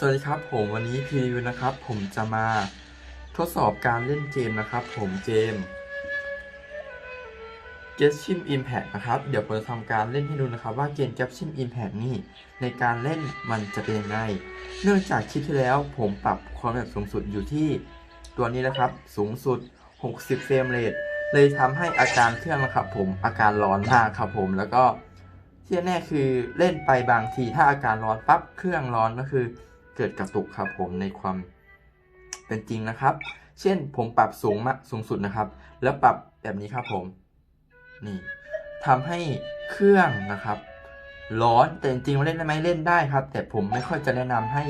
สวัสดีครับผมวันนี้พีวิวนะครับ ผมจะมาทดสอบการเล่นเกมนะครับ ผมเกม g e t s h i m Impact นะครับ เดี๋ยวผมจะทำการเล่นให้ดูนะครับ ว่าเกม g e t s h i m Impact นี่ในการเล่นมันจะเป็นยังไง เนื่องจากคลิปที่แล้วผมปรับความแบบสูงสุดอยู่ที่ตัวนี้นะครับ สูงสุด 60 เฟรมเรทเลยทำให้อาการเครื่องนะครับ ผมอาการร้อนมากครับผมแล้วก็ที่แน่คือเล่นไปบางทีถ้าอาการร้อนปั๊บเครื่องร้อนก็คือ เกิดกระตุกครับผมในความเป็นจริงนะครับ เช่นผมปรับสูงมากสูงสุดนะครับ แล้วปรับแบบนี้ครับผมนี่ทำให้เครื่องนะครับร้อนแต่จริงๆเล่นได้ไหมเล่นได้ครับ แต่ผมไม่ค่อยจะแนะนำให้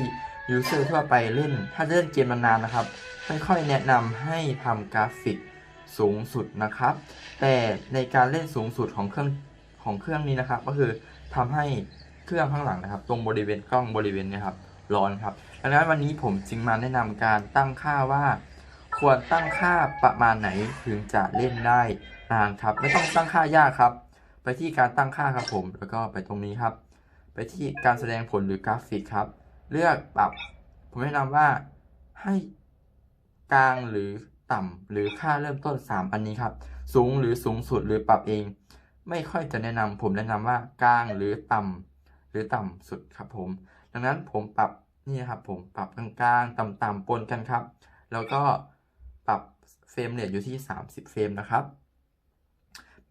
ยูเซอร์ทั่วไปเล่น ถ้าจะเล่นเกมนานๆนะครับ ไม่ค่อยแนะนำให้ทำกราฟิกสูงสุดนะครับ แต่ในการเล่นสูงสุดของเครื่องของเครื่องนี้นะครับ ก็คือทำให้เครื่องข้างหลังนะครับ ตรงบริเวณกล้องบริเวณเนี้ครับ ร้อนครับ ดังนั้นวันนี้ผมจึงมาแนะนำการตั้งค่าว่า ควรตั้งค่าประมาณไหนถึงจะเล่นได้นานครับ ไม่ต้องตั้งค่ายากครับ ไปที่การตั้งค่าครับผม แล้วก็ไปตรงนี้ครับ ไปที่การแสดงผลหรือกราฟิกครับ เลือกปรับผมแนะนำว่าให้กลางหรือต่ำหรือค่าเริ่มต้น 3 อันนี้ครับ สูงหรือสูงสุดหรือปรับเอง ไม่ค่อยจะแนะนำผมแนะนำว่ากลางหรือต่ำหรือต่ำสุดครับผม ดังนั้นผมปรับ นี่ครับผมปรับกลางๆต่ำๆปนกันครับ แล้วก็ปรับเฟรมเรทอยู่ที่ 30 เฟรมนะครับ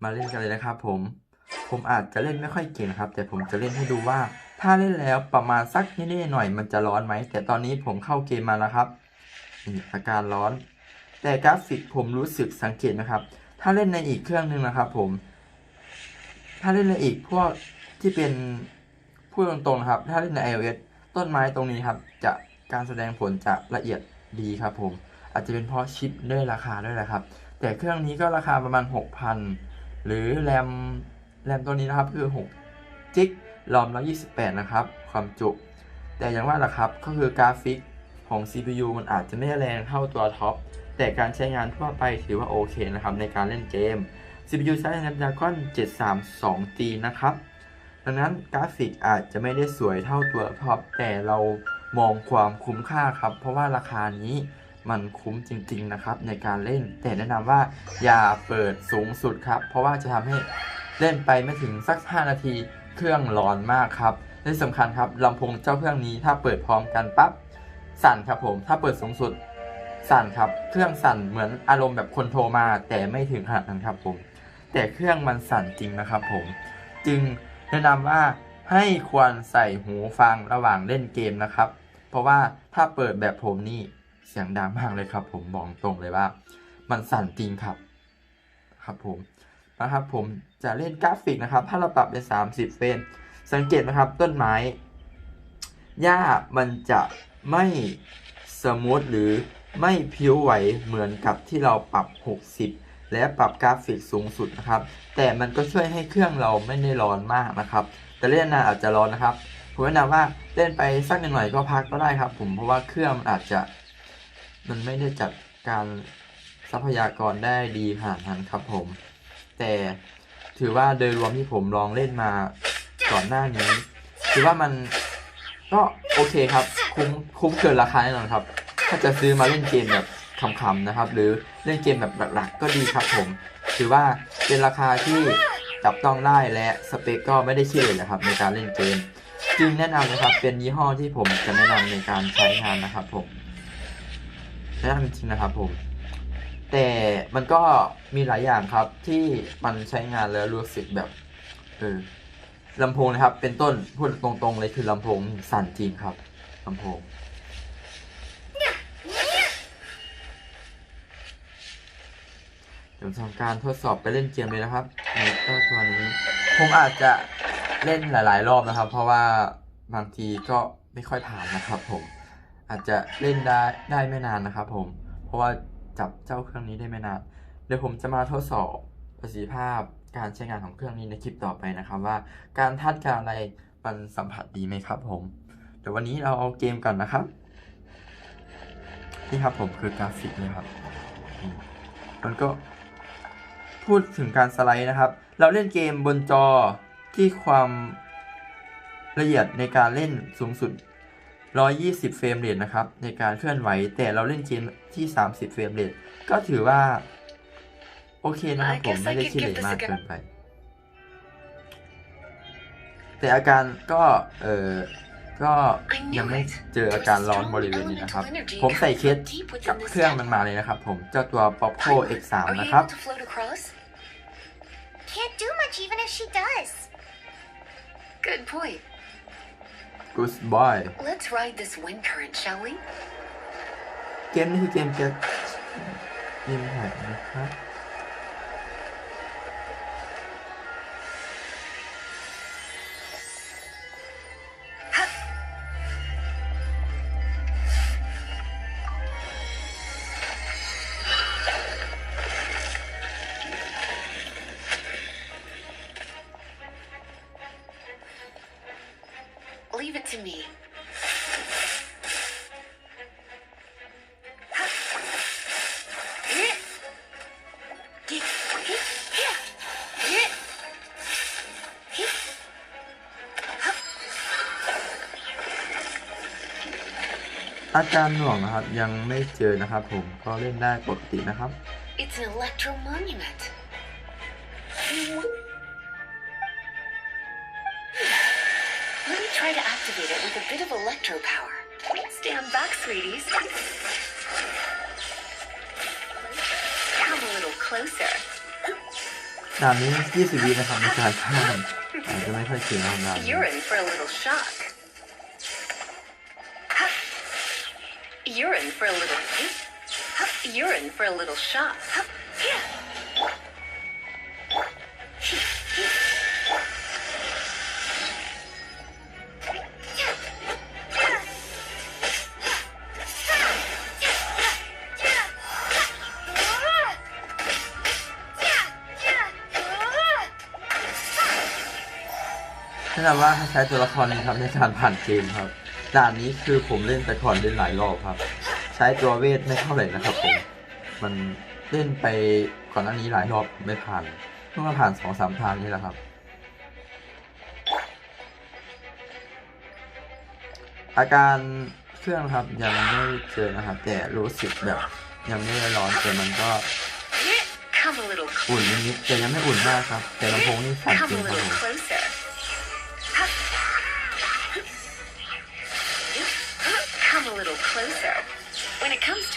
มาเล่นกันเลยนะครับ ผมผมอาจจะเล่นไม่ค่อยเก่งครับ แต่ผมจะเล่นให้ดูว่า ถ้าเล่นแล้วประมาณสักนิดๆหน่อยมันจะร้อนไหม แต่ตอนนี้ผมเข้าเกมมาแล้วครับนี่อาการร้อน แต่กราฟิกผมรู้สึกสังเกตนะครับ ถ้าเล่นในอีกเครื่องหนึ่งนะครับผม ถ้าเล่นในอีกพวกที่เป็นพูดตรงๆนะครับ ถ้าเล่นใน iOS ต้นไม้ตรงนี้ครับ จะการแสดงผลจะละเอียดดีครับผม อาจจะเป็นเพราะชิปด้วยราคาด้วยแหละครับ แต่เครื่องนี้ก็ราคาประมาณ 6,000 หรือแรมแรมตัวนี้นะครับคือ6จิกรอม128 นะครับ ความจุแต่อย่างว่าล่ะครับก็คือกราฟิกของ CPU มันอาจจะไม่แรงเท่าตัวท็อปแต่การใช้งานทั่วไปถือว่าโอเคนะครับ ในการเล่นเกม CPU ใช้ Snapdragon 732G นะครับ ดังนั้นกราฟิกอาจจะไม่ได้สวยเท่าตัวท็อปแต่เรามองความคุ้มค่าครับ เพราะว่าราคานี้มันคุ้มจริง ๆนะครับ ในการเล่น แต่แนะนำว่าอย่าเปิดสูงสุดครับ เพราะว่าจะทำให้เล่นไปไม่ถึงสัก 5 นาทีเครื่องร้อนมากครับและสำคัญครับลำโพงเจ้าเครื่องนี้ถ้าเปิดพร้อมกันปั๊บสั่นครับผมถ้าเปิดสูงสุดสั่นครับเครื่องสั่นเหมือนอารมณ์แบบคนโทรมา แต่ไม่ถึงขนาดนั้นครับผมแต่เครื่องมันสั่นจริงนะครับผม จึง แนะนำว่าให้ควรใส่หูฟังระหว่างเล่นเกมนะครับ เพราะว่าถ้าเปิดแบบผมนี่เสียงดังมากเลยครับ ผมบอกตรงเลยว่า มันสั่นจริงครับ ครับผมนะครับ ผมจะเล่นกราฟิกนะครับ ถ้าเราปรับเป็น 30 เฟรมสังเกตนะครับต้นไม้หญ้ามันจะไม่สมูทหรือไม่พิ้วไหวเหมือนกับที่เราปรับ 60 และปรับกราฟิกสูงสุดนะครับ แต่มันก็ช่วยให้เครื่องเราไม่ได้ร้อนมากนะครับ แต่เล่นนานอาจจะร้อนนะครับ ผมแนะนำว่าเล่นไปสักหน่อยก็พักก็ได้ครับ ผมเพราะว่าเครื่องมันอาจจะมันไม่ได้จัดการทรัพยากรได้ดีขนาดนั้นครับผม แต่ถือว่าโดยรวมที่ผมลองเล่นมาก่อนหน้านี้ถือว่ามันก็โอเคครับ คุ้มคุ้มเกินราคาแน่นอนครับ ถ้าจะซื้อมาเล่นเกมแบบ ขำๆนะครับ หรือเล่นเกมแบบหลักๆ ก็ดีครับผม ถือว่าเป็นราคาที่จับต้องได้และสเปคก็ไม่ได้ขี้เหร่นะครับในการเล่นเกมจึงแนะนำนะครับเป็นยี่ห้อที่ผมจะแนะนำในการใช้งานนะครับผมแนะนำจริงนะครับผมแต่มันก็มีหลายอย่างครับที่มันใช้งานแล้วรู้สึกแบบเออลำโพงนะครับ เป็นต้นพูดตรงๆเลยคือลำโพงสั่นจริงครับลำโพง เดี๋ยวทำการทดสอบไปเล่นเกมเลยนะครับในเจ้าตัวนี้ ผมอาจจะเล่นหลาย ๆ รอบนะครับ เพราะว่าบางทีก็ไม่ค่อยผ่านนะครับ ผม อาจจะเล่นได้ได้ไม่นานนะครับผม เพราะว่าจับเจ้าเครื่องนี้ได้ไม่นาน เดี๋ยวผมจะมาทดสอบประสิทธิภาพการใช้งานของเครื่องนี้ในคลิปต่อไปนะครับว่าการทัดการอะไรมันสัมผัสดีไหมครับ ผมเดี๋ยววันนี้เราเอาเกมก่อนนะครับนี่ครับผมคือกราฟิกเลยครับมันก็ พูดถึงการสไลด์นะครับ เราเล่นเกมบนจอที่ความละเอียดในการเล่นสูงสุด 120 เฟรมเรทนะครับ ในการเคลื่อนไหว แต่เราเล่นเกมที่ 30 เฟรมเรทก็ถือว่า โอเคนะครับผมไม่ได้ขี้เหร่มากเกินไป แต่อาการก็ เออ ก็ยังไม่เจออาการร้อนบริเวณนี้นะครับ ผมใส่เคสกับเครื่องมันมาเลยนะครับ ผมเจ้าตัว Popco X3 Are you นะครับ able to float across? Can't do much even if she does. Good point. Good boy Let's ride this wind current, shall we? เกมนี้คือเกมเกมยิมแพกนะครับ อาการหน่วงนะครับยังไม่เจอนะครับผมก็เล่นได้ปกตินะครับ It's an electro monument. Let me try to activate it with a bit of electro power. Stand back, sweeties. Come a little closer. ด่านนี้20วินะครับในการข้ามอาจจะไม่ค่อยเสียงของด่านนี้ You're in for urine for a little. Huh. You're in for a little shock. Huh. Yeah. แนะนำว่าให้ใช้ตัวละครนี้ครับในการผ่านเกมครับ ด่านนี้คือผมเล่นแต่ก่อนเล่นหลายรอบครับ ใช้ตัวเวทไม่เท่าไหร่นะครับผม มันเล่นไปก่อนหน้านี้หลายรอบไม่ผ่านเพิ่งมาผ่านสองสามทางนี่แหละครับ อาการเครื่องครับยังไม่เจอนะครับ แต่รู้สึกแบบยังไม่ได้ร้อนแต่มันก็ Come a little อุ่นนิดๆแต่ยังไม่อุ่นมากครับ แต่ลำโพงนี่สั่น Come จริ a งครับผ little ม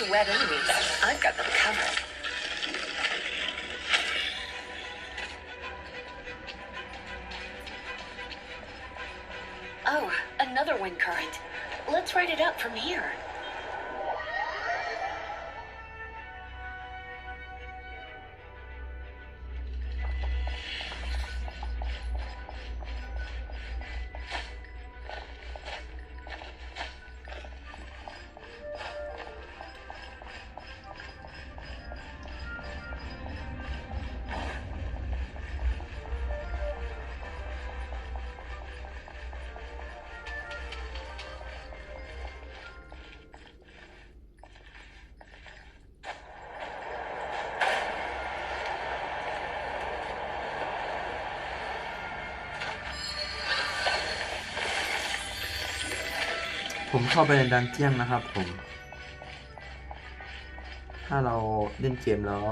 to enemies, I've got them covered. Oh, another wind current. Let's ride it up from here.. ผมเข้าไปในดันเจียนนะครับผม ถ้าเราเล่นเกมแล้ว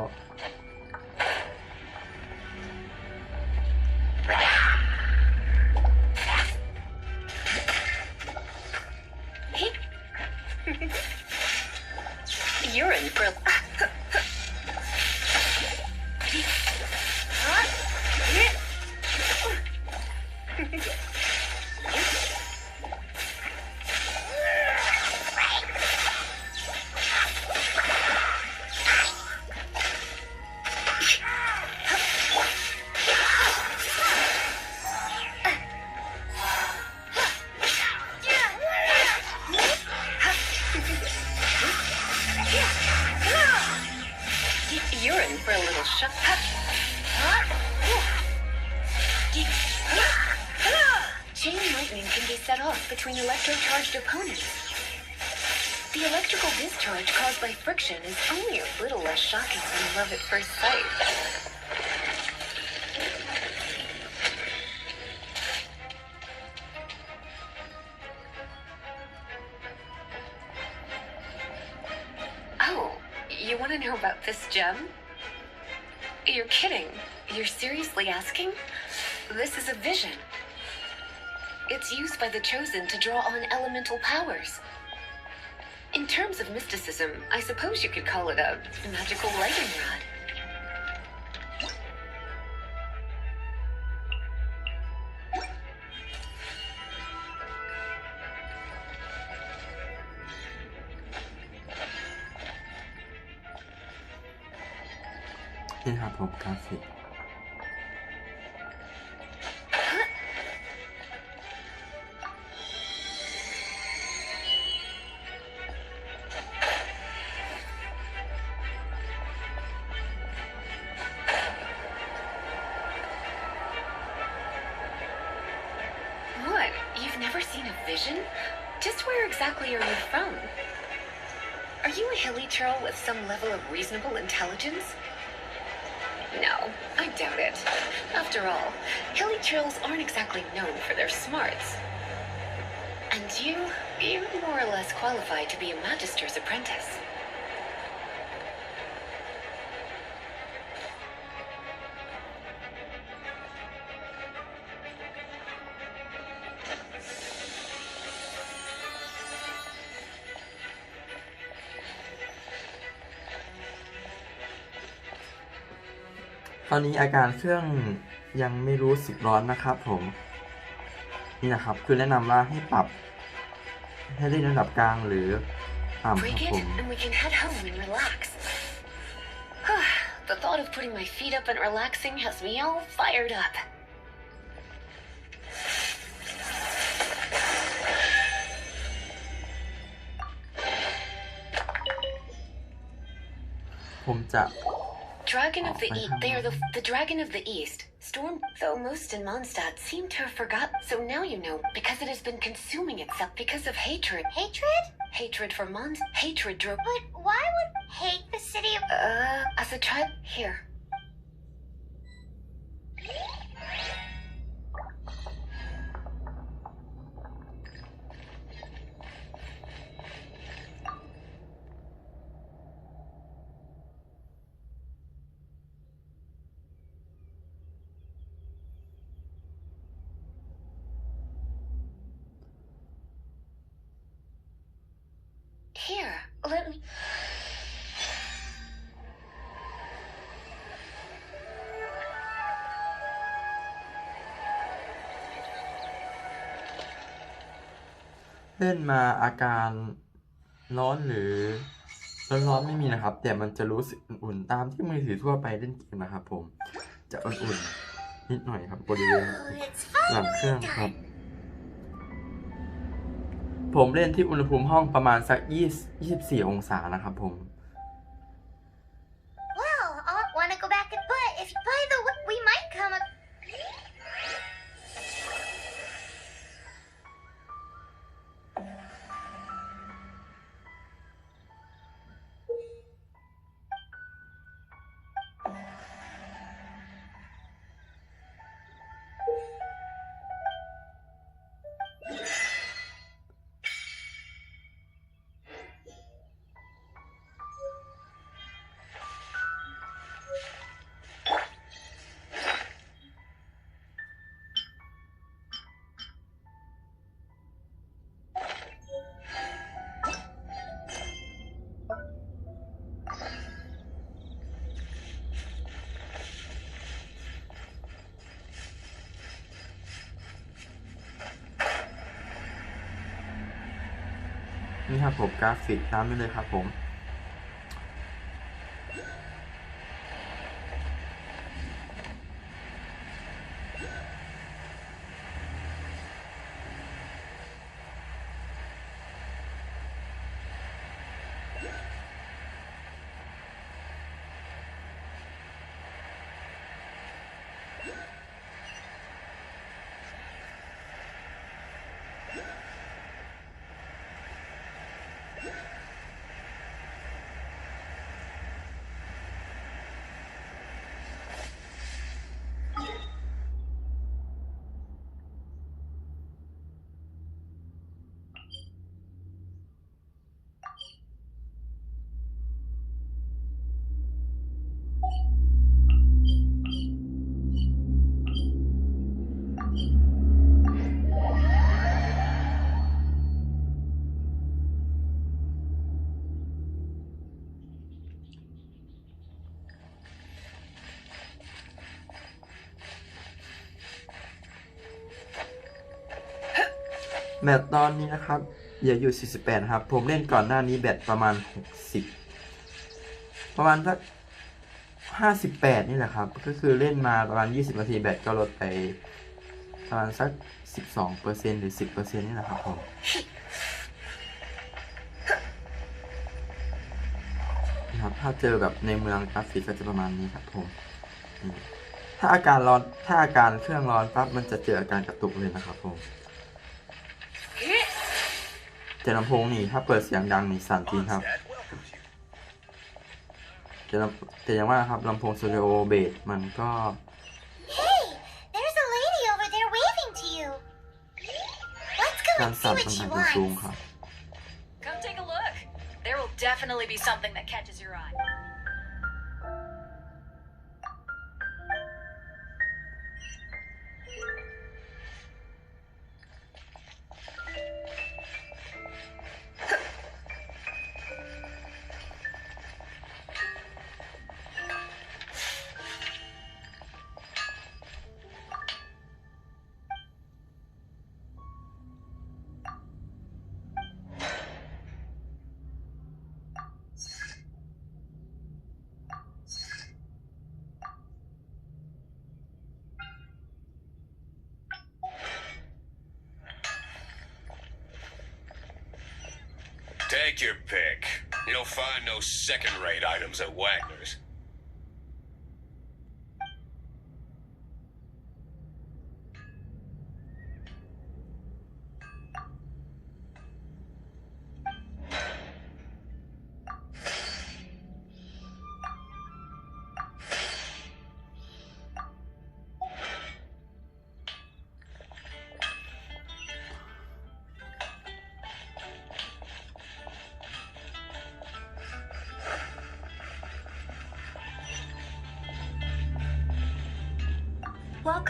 attraction is only a little less shocking than love at first sight. Oh, you want to know about this gem? You're kidding. You're seriously asking? This is a vision. It's used by the Chosen to draw on elemental powers. In terms of mysticism, I suppose you could call it a magical lightning rod. นี่ค are you from? Are you a hilly churl with some level of reasonable intelligence? No, I doubt it. After all, hilly churls aren't exactly known for their smarts. And you, you're more or less qualified to be a magister's apprentice.. ตอนนี้อาการเครื่องยังไม่รู้สึกร้อนนะครับผม นี่นะครับคือแนะนำว่าให้ปรับ ให้เล่นระดับกลางหรือต่ำค Break รับ it, ผม and we can head home and relax. the thought of putting my feet up and relaxing has me all fired up. ผมจะ Dragon of the Oh, East. They are the, the Dragon of the East. Storm, though most in Mondstadt seem to have forgot. So now you know, because it has been consuming itself because of hatred. Hatred? Hatred for Mond. Hatred drove. But why would hate the city of. Uh, as a child. Here. Let me. เล่นมาอาการร้อนหรือร้อนๆไม่มีนะครับ แต่มันจะรู้สึกอุ่นๆตามที่มือถือทั่วไปเล่นเกมนะครับผม จะอุ่นๆนิดหน่อยครับบริเวณหลังเครื่องครับ ผมเล่นที่อุณหภูมิห้องประมาณสัก 20 24 องศานะครับผม นี่ครับผมกราฟิกตามนี้เลยครับผม แบตตอนนี้นะครับเหลืออยู่ 48 ครับ ผมเล่นก่อนหน้านี้แบตประมาณ 60 ประมาณสัก58 นี่แหละครับ ก็คือเล่นมาประมาณ 20 นาทีแบตก็ลดไปประมาณสัก 12%หรือ 10%นี่แหละครับผมนะครับถ้าเจอแบบในเมืองกราฟิกก็จะประมาณนี้ครับผมถ้าอาการร้อนถ้าอาการเครื่องร้อนปั๊บมันจะเจออาการกระตุกเลยนะครับผม แต่ลำโพงนี่ถ้าเปิดเสียงดังนี่สั่นจริงครับแต่ลำแต่อยังว่าครับลำโพงสเตอริโอเบสมันก็ Hey, there's a lady over there waving to you. Let's go การ and see สั่น what มัน she อาจจะสูง wants. ครับ Come take a look. There will definitely be something that catches your eye. Take your pick. You'll find no second rate items at Wagner's.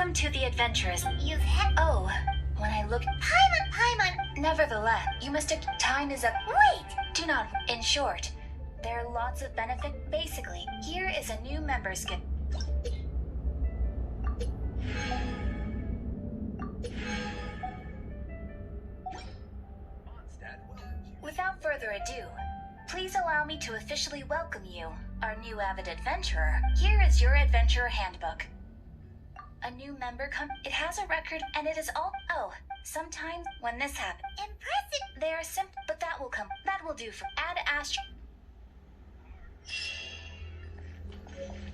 Welcome to the adventurous. You've had. Oh, when I look. Paimon, Paimon. Nevertheless, you must. Time is up. Wait. Do not. In short, there are lots of benefit. Basically, here is a new member skin. Without further ado, please allow me to officially welcome you, our new avid adventurer. Here is your adventurer handbook. A new member come. It has a record, and it is all. Oh, sometimes when this happens, Impressive. they are simple, but that will come. That will do for add astro.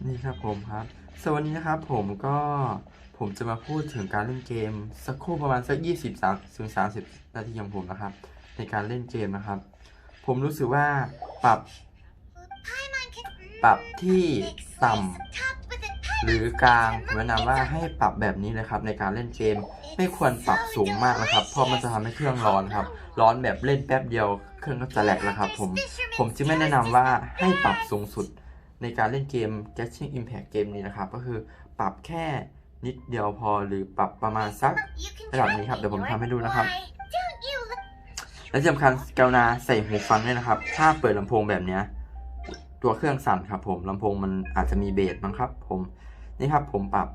นี่ครับผมครับสวัสดีนะครับผมก็ผมจะมาพูดถึงการเล่นเกม สักครู่ประมาณสัก 20 3ถึง30 นาทีของผมนะครับ ในการเล่นเกมนะครับ ผมรู้สึกว่าปรับ Paimon can. ปรับที่ Make ต่ำ หรือกลางผมแนะนำว่าให้ปรับแบบนี้เลยครับในการเล่นเกม ไม่ควรปรับสูงมากนะครับ เพราะมันจะทำให้เครื่องร้อนครับ ร้อนแบบเล่นแป๊บเดียวเครื่องก็จะแหลกแล้วครับผม ผมจึงไม่แนะนำว่าให้ปรับสูงสุดในการเล่นเกม Genshin Impact เกมนี้นะครับ ก็คือปรับแค่นิดเดียวพอหรือปรับประมาณสักระดับนี้ครับเดี๋ยวผม Lord. ทำให้ดูนะครับและที่สำคัญกรุณาใส่หูฟังด้วยนะครับ ถ้าเปิดลำโพงแบบเนี้ยตัวเครื่องสั่นครับผมลำโพงมันอาจจะมีเบสมั้งครับ ผม นี่ครับผมปรับ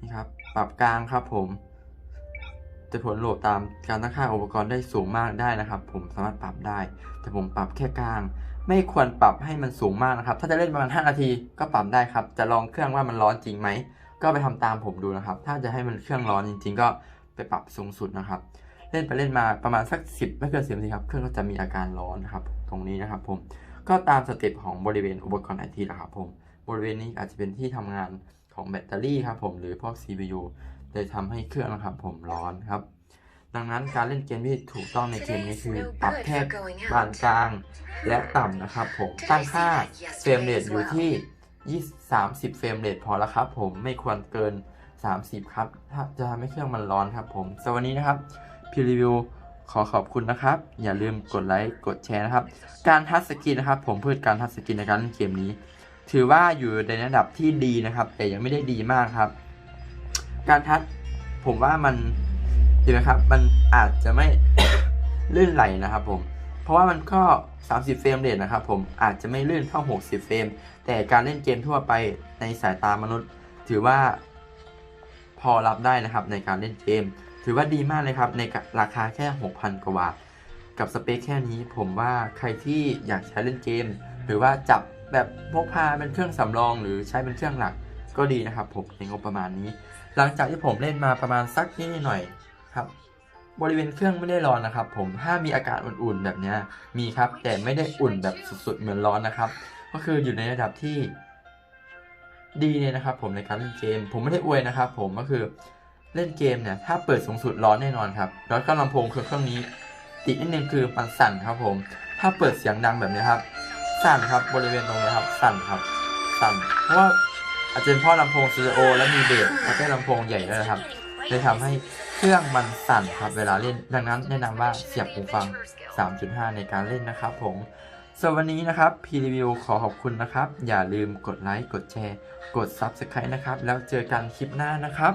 นี่ครับปรับกลางครับผมจะผลโหลดตามการตั้งค่าอุปกรณ์ได้สูงมากได้นะครับ ผมสามารถปรับได้ แต่ผมปรับแค่กลาง ไม่ควรปรับให้มันสูงมากนะครับ ถ้าจะเล่นประมาณ 5 นาทีก็ปรับได้ครับ จะลองเครื่องว่ามันร้อนจริงไหม ก็ไปทำตามผมดูนะครับ ถ้าจะให้มันเครื่องร้อนจริง ๆ ก็ไปปรับสูงสุดนะครับ เล่นไปเล่นมาประมาณสัก 10 ไม่เกินสิบนาทีครับ เครื่องก็จะมีอาการร้อนนะครับ ตรงนี้นะครับ ผม ก็ตามสเต็ปของบริเวณอุปกรณ์ไอทีแหละครับผม บริเวณนี้อาจจะเป็นที่ทำงานของแบตเตอรี่ครับผมหรือพวก CPU เลยทำให้เครื่องนะครับผมร้อนครับ ดังนั้นการเล่นเกมที่ถูกต้องในเกมนี้คือปรับแค่ปานกลางและต่ำนะครับผมตั้งค่าเฟรมเรทอยู่ที่20 30เฟรมเรทพอแล้วครับผมไม่ควรเกิน 30 ครับ ถ้าจะทำให้เครื่องมันร้อนครับผมสวัสดีนะครับพีรีวิวขอขอบคุณนะครับ อย่าลืมกดไลค์ กดแชร์นะครับ การทัชสกรีนนะครับ ผมพูดการทัชสกรีนในการเล่นเกมนี้ ถือว่าอยู่ในระดับที่ดีนะครับ แต่ยังไม่ได้ดีมากครับ การทัชผมว่ามันเห็นไหมครับ มันอาจจะไม่ลื่นไหลนะครับ ผม เพราะว่ามันก็ 30 เฟรมเรทนะครับ ผมอาจจะไม่ลื่นเท่า 60 เฟรม แต่การเล่นเกมทั่วไปในสายตามนุษย์ ถือว่าพอรับได้นะครับในการเล่นเกม ถือว่าดีมากเลยครับ ในราคาแค่ 6,000 กว่าบาทกับสเปคแค่นี้ผมว่าใครที่อยากใช้เล่นเกม หรือว่าจับ แบบพกพาเป็นเครื่องสำรองหรือใช้เป็นเครื่องหลักก็ดีนะครับ ผมในงบประมาณนี้ หลังจากที่ผมเล่นมาประมาณสักนิดหน่อยครับ บริเวณเครื่องไม่ได้ร้อนนะครับ ผมถ้ามีอากาศอุ่นๆแบบเนี้ยมีครับ แต่ไม่ได้อุ่นแบบสุดๆเหมือนร้อนนะครับ ก็คืออยู่ในระดับที่ดีเลยนะครับ ผมในการเล่นเกม ผมไม่ได้อวยนะครับ ผมก็คือเล่นเกมเนี่ยถ้าเปิดสูงสุดร้อนแน่นอนครับแล้วก็ลำโพงคือเครื่องนี้ ติดนิดนึงคือมันสั่นครับผม ถ้าเปิดเสียงดังแบบนี้ครับ สั่นครับบริเวณตรงนี้ครับ สั่นครับ สั่น เพราะว่าอาจจะเป็นเพราะลำโพงสตอริโอและมีเบสแล้วก็ลำโพงใหญ่ด้วยนะครับเลยทำให้เครื่องมันสั่นครับเวลาเล่น ดังนั้นแนะนำว่าเสียบหูฟัง 3.5 ในการเล่นนะครับผมส่วนวันนี้นะครับพีรีวิวขอขอบคุณนะครับ อย่าลืมกดไลค์ กดแชร์ กด Subscribe นะครับ แล้วเจอกันคลิปหน้านะครับ